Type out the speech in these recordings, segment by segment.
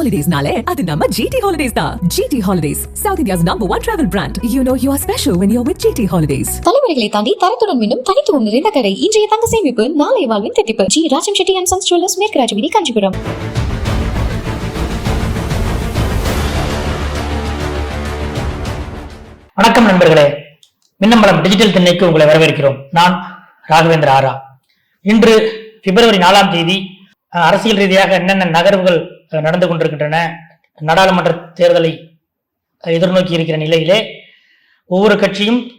ஹாலிடேஸ்னாலே அது நம்ம ஜிடி ஹாலிடேஸ் தான். GT Holidays South India's number one travel brand you know you are special when you're with GT Holidays தலைமுறைகளை தாண்டி தரத்துடன் மீண்டும் தனித்துவம் நிறைந்த கடை. இன்றைய தங்க சேமிப்பு நாளைய வாழ்வின் திட்டிப்பு G Rajam Chetty and sons jewellers மேற்கு ராஜவீதி காஞ்சிபுரம். வணக்கம் நண்பர்களே. மின்னம்பலம் டிஜிட்டல் திண்ணைக்கு உங்களை வரவேற்கிறோம். நான் ராகவேந்திர ஆரா. இன்று பிப்ரவரி நாலாம் தேதி அரசியல் ரீதியாக என்னென்ன நகர்வுகள் நடந்து கொண்டிருக்கின்றன நாடாளுமன்ற தேர்தலை எதிர்நோக்கி இருக்கிற நிலையிலே ஒவ்வொரு கட்சியும்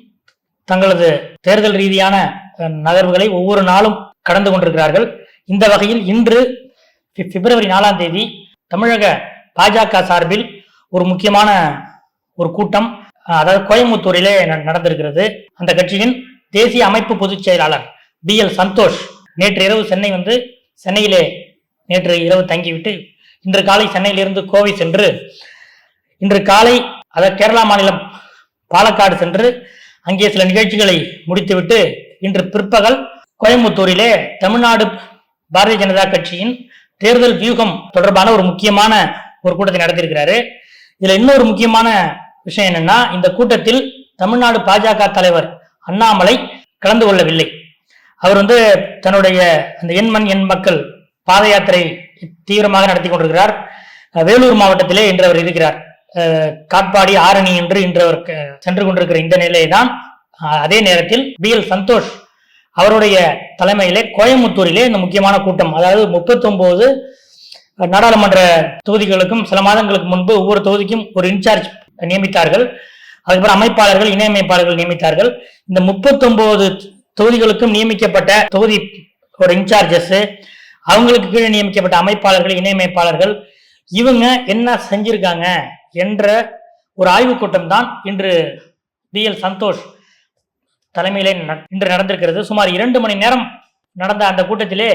தங்களது தேர்தல் ரீதியான நகர்வுகளை ஒவ்வொரு நாளும் கடந்து கொண்டிருக்கிறார்கள். இந்த வகையில் இன்று பி- பிப்ரவரி நாலாம் தேதி தமிழக பாஜக சார்பில் ஒரு முக்கியமான ஒரு கூட்டம் அதாவது கோயம்புத்தூரிலே ந- நடந்திருக்கிறது. அந்த கட்சியின் தேசிய அமைப்பு பொதுச் செயலாளர் பி எல் சந்தோஷ் நேற்று இரவு சென்னை வந்து சென்னையிலே நேற்று இரவு தங்கிவிட்டு இன்று காலை சென்னையிலிருந்து கோவை சென்று இன்று காலை அதாவது கேரளா மாநிலம் பாலக்காடு சென்று அங்கே சில நிகழ்ச்சிகளை முடித்துவிட்டு இன்று பிற்பகல் கோயம்புத்தூரிலே தமிழ்நாடு பாரதிய ஜனதா கட்சியின் தேர்தல் வியூகம் தொடர்பான ஒரு முக்கியமான ஒரு கூட்டத்தை நடத்தியிருக்கிறாரு. இதுல இன்னொரு முக்கியமான விஷயம் என்னன்னா இந்த கூட்டத்தில் தமிழ்நாடு பாஜக தலைவர் அண்ணாமலை கலந்து கொள்ளவில்லை. அவர் வந்து தன்னுடைய அந்த எண்மண் எண் மக்கள் பாத யாத்திரை தீவிரமாக நடத்தி கொண்டிருக்கிறார். வேலூர் மாவட்டத்திலே இன்று அவர் இருக்கிறார். காட்பாடி ஆரணி என்று இன்று அவர் சென்று கொண்டிருக்கிற இந்த நிலையை தான் அதே நேரத்தில் பி எல் சந்தோஷ் அவருடைய தலைமையிலே கோயம்புத்தூரிலே இந்த முக்கியமான கூட்டம். அதாவது முப்பத்தி நாடாளுமன்ற தொகுதிகளுக்கும் சில மாதங்களுக்கு முன்பு ஒவ்வொரு தொகுதிக்கும் ஒரு இன்சார்ஜ் நியமித்தார்கள். அதுக்கப்புறம் அமைப்பாளர்கள் இணை அமைப்பாளர்கள் நியமித்தார்கள். இந்த 39 தொகுதிகளுக்கும் நியமிக்கப்பட்ட தொகுதி ஒரு இன்சார்ஜஸ் அவங்களுக்கு கீழே நியமிக்கப்பட்ட அமைப்பாளர்கள் இணையமைப்பாளர்கள் இவங்க என்ன செஞ்சிருக்காங்க என்ற ஒரு ஆய்வுக் கூட்டம் தான் இன்று பி எல் சந்தோஷ் தலைமையிலே ந- இன்று நடந்திருக்கிறது. சுமார் இரண்டு மணி நேரம் நடந்த அந்த கூட்டத்திலே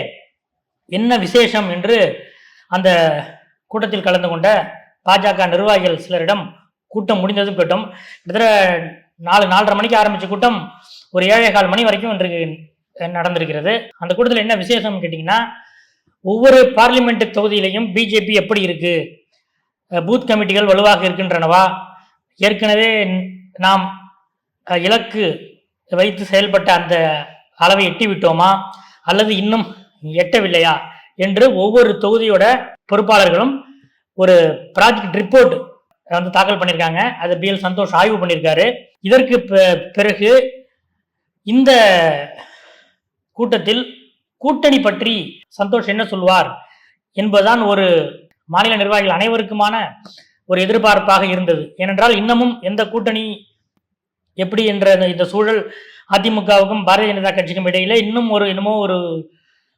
என்ன விசேஷம் என்று அந்த கூட்டத்தில் கலந்து கொண்ட பாஜக நிர்வாகிகள் சிலரிடம் கூட்டம் முடிந்ததும் கேட்டோம். கிட்டத்தட்ட நாலு நாலரை மணிக்கு ஆரம்பிச்ச கூட்டம் ஒரு ஏழே கால் மணி வரைக்கும் இன்றைக்கு நடந்திருக்கிறது. அந்த கூட்டத்தில் என்ன விசேஷம் கேட்டிங்கன்னா ஒவ்வொரு பார்லிமெண்ட் தொகுதியிலையும் பிஜேபி எப்படி இருக்கு? பூத் கமிட்டிகள் வலுவாக இருக்கின்றனவா? ஏற்கனவே நாம் இலக்கு வைத்து செயல்பட்ட அந்த அளவை எட்டி விட்டோமா அல்லது இன்னும் எட்டவில்லையா? என்று ஒவ்வொரு தொகுதியோட பொறுப்பாளர்களும் ஒரு ப்ராஜெக்ட் ரிப்போர்ட் வந்து தாக்கல் பண்ணியிருக்காங்க. அதை பி எல் சந்தோஷ் ஆய்வு பண்ணியிருக்காரு. இதற்கு பிறகு இந்த கூட்டத்தில் கூட்டணி பற்றி சந்தோஷ் என்ன சொல்வார் என்பதுதான் ஒரு மாநில நிர்வாகிகள் அனைவருக்குமான ஒரு எதிர்பார்ப்பாக இருந்தது. ஏனென்றால் இன்னமும் எந்த கூட்டணி எப்படி என்ற இந்த- இந்த சூழல் அதிமுகவுக்கும் பாரதிய ஜனதா கட்சிக்கும் இடையில இன்னும் ஒரு இன்னமும் ஒரு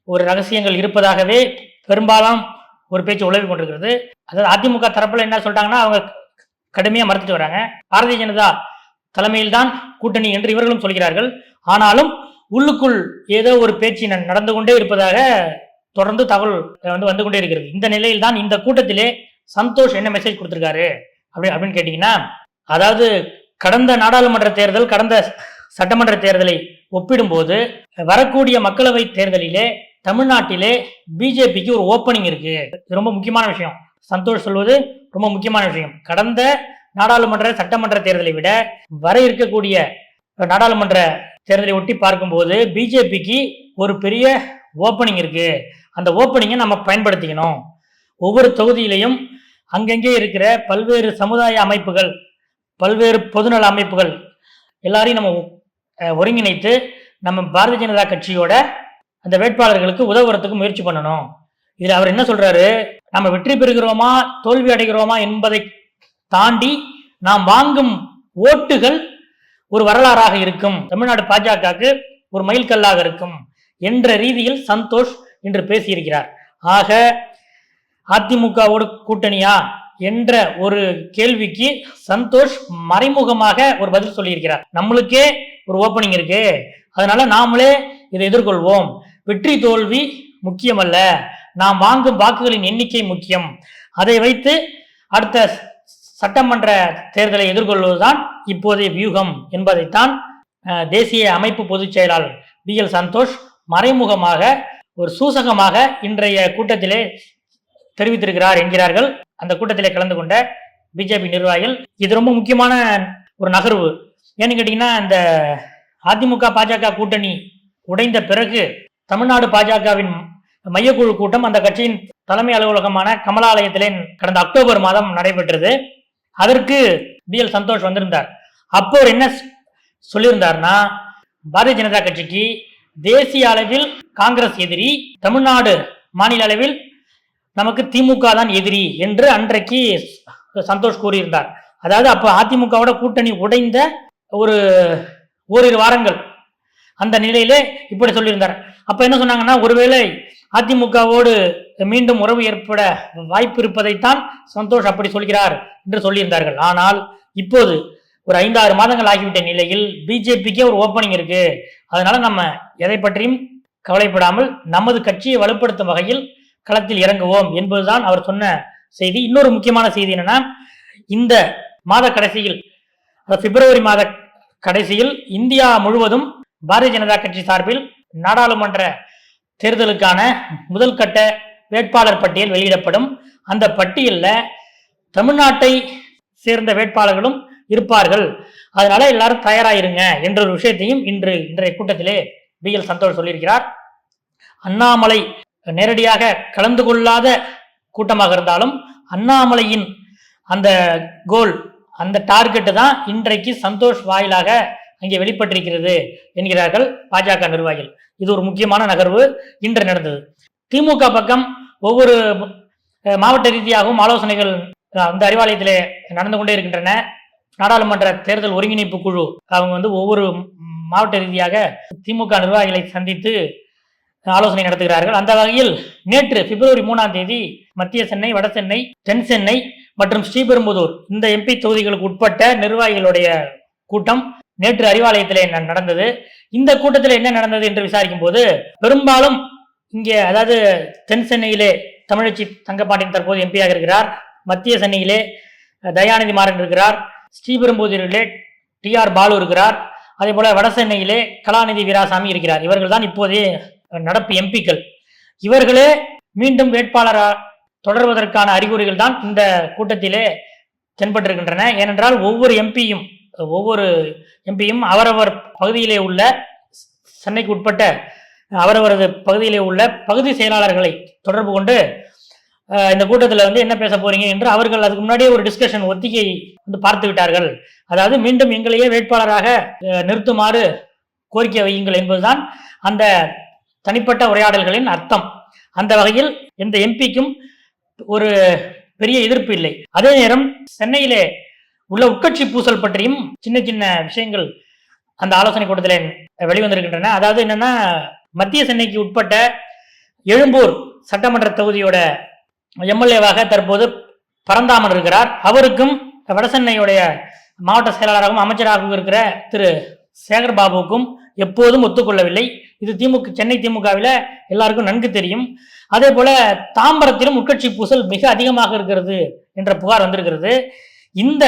ஒரு ரகசியங்கள் இருப்பதாகவே பெரும்பாலும் ஒரு பேச்சு உழவி கொண்டிருக்கிறது. அதாவது அதிமுக தரப்புல என்ன சொல்லிட்டாங்கன்னா அவங்க கடுமையா மறுத்துட்டு வராங்க. பாரதிய ஜனதா தலைமையில் தான் கூட்டணி என்று இவர்களும் சொல்கிறார்கள். ஆனாலும் உள்ளுக்குள் ஏதோ ஒரு பேச்சு ந- நடந்து கொண்டே இருப்பதாக தொடர்ந்து தகவல் வந்து வந்து கொண்டே இருக்கிறது. இந்த நிலையில் தான் இந்த கூட்டத்திலே சந்தோஷ் என்ன மெசேஜ் கொடுத்துருக்காரு? அப்படி அப்படின்னு கேட்டீங்கன்னா அதாவது கடந்த நாடாளுமன்ற தேர்தல் கடந்த சட்டமன்ற தேர்தலை ஒப்பிடும்போது வரக்கூடிய மக்களவை தேர்தலிலே தமிழ்நாட்டிலே பிஜேபிக்கு ஒரு ஓப்பனிங் இருக்கு. இது ரொம்ப முக்கியமான விஷயம். சந்தோஷ் சொல்வது ரொம்ப முக்கியமான விஷயம். கடந்த நாடாளுமன்ற சட்டமன்ற தேர்தலை விட வர இருக்கக்கூடிய நாடாளுமன்ற தேர்தலை ஒட்டி பார்க்கும்போது பிஜேபிக்கு ஒரு பெரிய ஓப்பனிங் இருக்கு. அந்த ஓப்பனிங்கை நம்ம பயன்படுத்திக்கணும். ஒவ்வொரு தொகுதியிலையும் அங்கங்கே இருக்கிற பல்வேறு சமுதாய அமைப்புகள் பல்வேறு பொதுநல அமைப்புகள் எல்லாரையும் நம்ம ஒருங்கிணைத்து நம்ம பாரதிய ஜனதா கட்சியோட அந்த வேட்பாளர்களுக்கு உதவுறதுக்கு முயற்சி பண்ணணும். இதில் அவர் என்ன சொல்றாரு? நம்ம வெற்றி பெறுகிறோமா தோல்வி அடைகிறோமா என்பதை தாண்டி நாம் வாங்கும் ஓட்டுகள் ஒரு வரலாறாக இருக்கும். தமிழ்நாடு பாஜகவுக்கு ஒரு மைல்கல்லாக இருக்கும் என்ற ரீதியில் சந்தோஷ் இன்று பேசியிருக்கிறார். ஆக அதிமுகவோடு கூட்டணியா என்ற ஒரு கேள்விக்கு சந்தோஷ் மறைமுகமாக ஒரு பதில் சொல்லியிருக்கிறார். நம்மளுக்கே ஒரு ஓப்பனிங் இருக்கு. அதனால நாமளே இதை எதிர்கொள்வோம். வெற்றி தோல்வி முக்கியமல்ல. நாம் வாங்கும் வாக்குகளின் எண்ணிக்கை முக்கியம். அதை வைத்து அடுத்த சட்டமன்ற தேர்தலை எதிர்கொள்வதுதான் இப்போதைய வியூகம் என்பதைத்தான் தேசிய அமைப்பு பொதுச் செயலாளர் பி எல் சந்தோஷ் மறைமுகமாக ஒரு சூசகமாக இன்றைய கூட்டத்திலே தெரிவித்திருக்கிறார் என்கிறார்கள். அந்த கூட்டத்திலே கலந்து கொண்ட பிஜேபி நிர்வாகிகள் இது ரொம்ப முக்கியமான ஒரு நகர்வு. ஏன்னு கேட்டீங்கன்னா இந்த அதிமுக பாஜக கூட்டணி உடைந்த பிறகு தமிழ்நாடு பாஜகவின் மையக்குழு கூட்டம் அந்த கட்சியின் தலைமை அலுவலகமான கமலாலயத்திலே கடந்த அக்டோபர் மாதம் நடைபெற்றது. அதற்கு பி எல் சந்தோஷ் வந்திருந்தார். அப்போ அவர் என்ன சொல்லியிருந்தார்னா பாரதிய ஜனதா கட்சிக்கு தேசிய அளவில் காங்கிரஸ் எதிரி தமிழ்நாடு மாநில அளவில் நமக்கு திமுக தான் எதிரி என்று அன்றைக்கு சந்தோஷ் கூறியிருந்தார். அதாவது அப்போ அதிமுகவோட கூட்டணி உடைந்த ஒரு ஓரிரு வாரங்கள் அந்த நிலையிலே இப்படி சொல்லியிருந்தார். அப்போ என்ன சொன்னாங்கன்னா ஒருவேளை அதிமுகவோடு மீண்டும் உறவு ஏற்பட வாய்ப்பு இருப்பதைத்தான் சந்தோஷ் அப்படி சொல்கிறார் என்று சொல்லியிருந்தார்கள். ஆனால் இப்போது ஒரு ஐந்தாறு மாதங்கள் ஆகிவிட்ட நிலையில் பிஜேபிக்கே ஒரு ஓப்பனிங் இருக்கு. அதனால நம்ம எதை பற்றியும் கவலைப்படாமல் நமது கட்சியை வலுப்படுத்தும் வகையில் களத்தில் இறங்குவோம் என்பதுதான் அவர் சொன்ன செய்தி. இன்னொரு முக்கியமான செய்தி என்னன்னா இந்த மாத கடைசியில் பிப்ரவரி மாத கடைசியில் இந்தியா முழுவதும் பாரதிய ஜனதா கட்சி சார்பில் நாடாளுமன்ற தேர்தலுக்கான முதல் கட்ட வேட்பாளர் பட்டியல் வெளியிடப்படும். அந்த பட்டியலில் தமிழ்நாட்டை சேர்ந்த வேட்பாளர்களும் இருப்பார்கள். அதனால எல்லாரும் தயாராயிருங்க என்ற ஒரு விஷயத்தையும் இன்று இன்றைய கூட்டத்திலே பி எல் சந்தோஷ் சொல்லியிருக்கிறார். அண்ணாமலை நேரடியாக கலந்து கொள்ளாத கூட்டமாக இருந்தாலும் அண்ணாமலையின் அந்த கோல் அந்த டார்கெட்டு தான் இன்றைக்கு சந்தோஷ் வாயிலாக அங்கே வெளிப்பட்டிருக்கிறது என்கிறார்கள் பாஜக நிர்வாகிகள். இது ஒரு முக்கியமான நகர்வு. இன்று நடந்தது. திமுக பக்கம் ஒவ்வொரு மாவட்ட ரீதியாகவும் ஆலோசனைகள் அந்த அறிவாலயத்திலே நடந்து கொண்டே இருக்கின்றன. நாடாளுமன்ற தேர்தல் ஒருங்கிணைப்பு குழு அவங்க வந்து ஒவ்வொரு மாவட்ட ரீதியாக திமுக நிர்வாகிகளை சந்தித்து ஆலோசனை நடத்துகிறார்கள். அந்த வகையில் நேற்று பிப்ரவரி மூணாம் தேதி மத்திய சென்னை வட சென்னை தென் சென்னை மற்றும் ஸ்ரீபெரும்புதூர் இந்த எம்பி தொகுதிகளுக்கு உட்பட்ட நிர்வாகிகளுடைய கூட்டம் நேற்று அறிவாலயத்திலே ந- நடந்தது. இந்த கூட்டத்தில் என்ன நடந்தது என்று விசாரிக்கும் போது பெரும்பாலும் இங்கே அதாவது தென் சென்னையிலே தமிழச்சி தங்கப்பாண்டியன் தற்போது எம்பியாக இருக்கிறார். மத்திய சென்னையிலே தயாநிதி மாறன் இருக்கிறார். ஸ்ரீபெரும்புதூரிலே டி ஆர் பாலு இருக்கிறார். அதே போல வட சென்னையிலே கலாநிதி வீராசாமி இருக்கிறார். இவர்கள் தான் இப்போதே நடப்பு எம்பிக்கள். இவர்களே மீண்டும் வேட்பாளராக தொடர்வதற்கான அறிகுறிகள் தான் இந்த கூட்டத்திலே தென்பட்டிருக்கின்றன. ஏனென்றால் ஒவ்வொரு எம்பியும் ஒவ்வொரு எம்பியும் அவரவர் பகுதியிலே உள்ள சென்னைக்கு உட்பட்ட அவரவரது பகுதியிலே உள்ள பகுதி செயலாளர்களை தொடர்பு கொண்டு இந்த கூட்டத்தில் வந்து என்ன பேச போறீங்க என்று அவர்கள் அதுக்கு முன்னாடியே ஒரு டிஸ்கஷன் ஒத்திகை வந்து பார்த்து விட்டார்கள். அதாவது மீண்டும் எங்களையே வேட்பாளராக நிறுத்துமாறு கோரிக்கை வையுங்கள் என்பதுதான் அந்த தனிப்பட்ட உரையாடல்களின் அர்த்தம். அந்த வகையில் எந்த எம்பிக்கும் ஒரு பெரிய எதிர்ப்பு இல்லை. அதே நேரம் சென்னையிலே உள்ள உட்கட்சி பூசல் பற்றியும் சின்ன சின்ன விஷயங்கள் அந்த ஆலோசனை கூட்டத்தில் வெளிவந்திருக்கின்றன. அதாவது என்னன்னா மத்திய சென்னைக்கு உட்பட்ட எழும்பூர் சட்டமன்ற தொகுதியோட எம்எல்ஏவாக தற்போது பரந்தாமன் இருக்கிறார். அவருக்கும் வடசென்னையுடைய மாவட்ட செயலாளராகவும் அமைச்சராகவும் இருக்கிற திரு சேகர் பாபுவுக்கும் எப்போதும் ஒத்துக்கொள்ளவில்லை. இது திமுக சென்னை திமுகவில் எல்லாருக்கும் நன்கு தெரியும். அதே போல தாம்பரத்திலும் உட்கட்சி பூசல் மிக அதிகமாக இருக்கிறது என்ற புகார் வந்திருக்கிறது. இந்த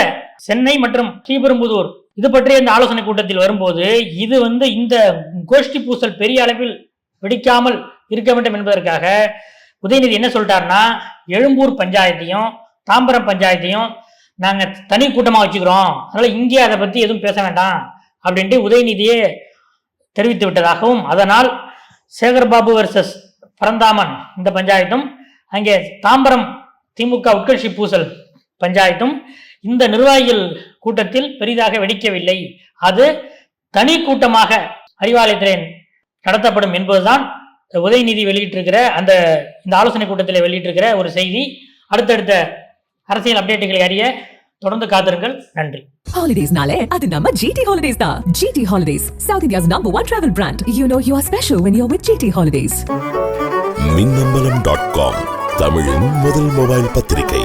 சென்னை மற்றும் ஸ்ரீபெரும்புதூர் இது பற்றி இந்த ஆலோசனை கூட்டத்தில் வரும்போது இது வந்து இந்த கோஷ்டி பூசல் பெரிய அளவில் வெடிக்காமல் இருக்க வேண்டும் என்பதற்காக உதயநிதி என்ன சொல்லிட்டாருன்னா எழும்பூர் பஞ்சாயத்தையும் தாம்பரம் பஞ்சாயத்தையும் நாங்கள் தனி கூட்டமாக வச்சுக்கிறோம். அதனால் இங்கே அதை பற்றி எதுவும் பேச வேண்டாம் அப்படின்ட்டு உதயநிதியே தெரிவித்து விட்டதாகவும் அதனால் சேகர்பாபு வர்சஸ் பரந்தாமன் இந்த பஞ்சாயத்தும் அங்கே தாம்பரம் திமுக உட்கட்சி பூசல் பஞ்சாயத்தும் இந்த நிர்வாகிகள் கூட்டத்தில் பெரிதாக வெடிக்கவில்லை அது தனி கூட்டமாக அறிவாலயத்திலே நடத்தப்படும் என்பதுதான் உதயநிதி வெளியிட்டிருக்கிற அந்த இந்த ஆலோசனை கூட்டத்தில் வெளியிட்டிருக்கிற ஒரு செய்தி அடுத்தடுத்த அரசியல் அப்டேட்டுகளை அறிய தொடர்ந்து காத்திருங்கள் நன்றி Holidays-நாலே அது நம்ம GT Holidays தான். GT Holidays, South India's number one travel brand. You know you are special when you're with GT Holidays. Minnambalam dot com தமிழின் முதல் மொபைல் பத்திரிகை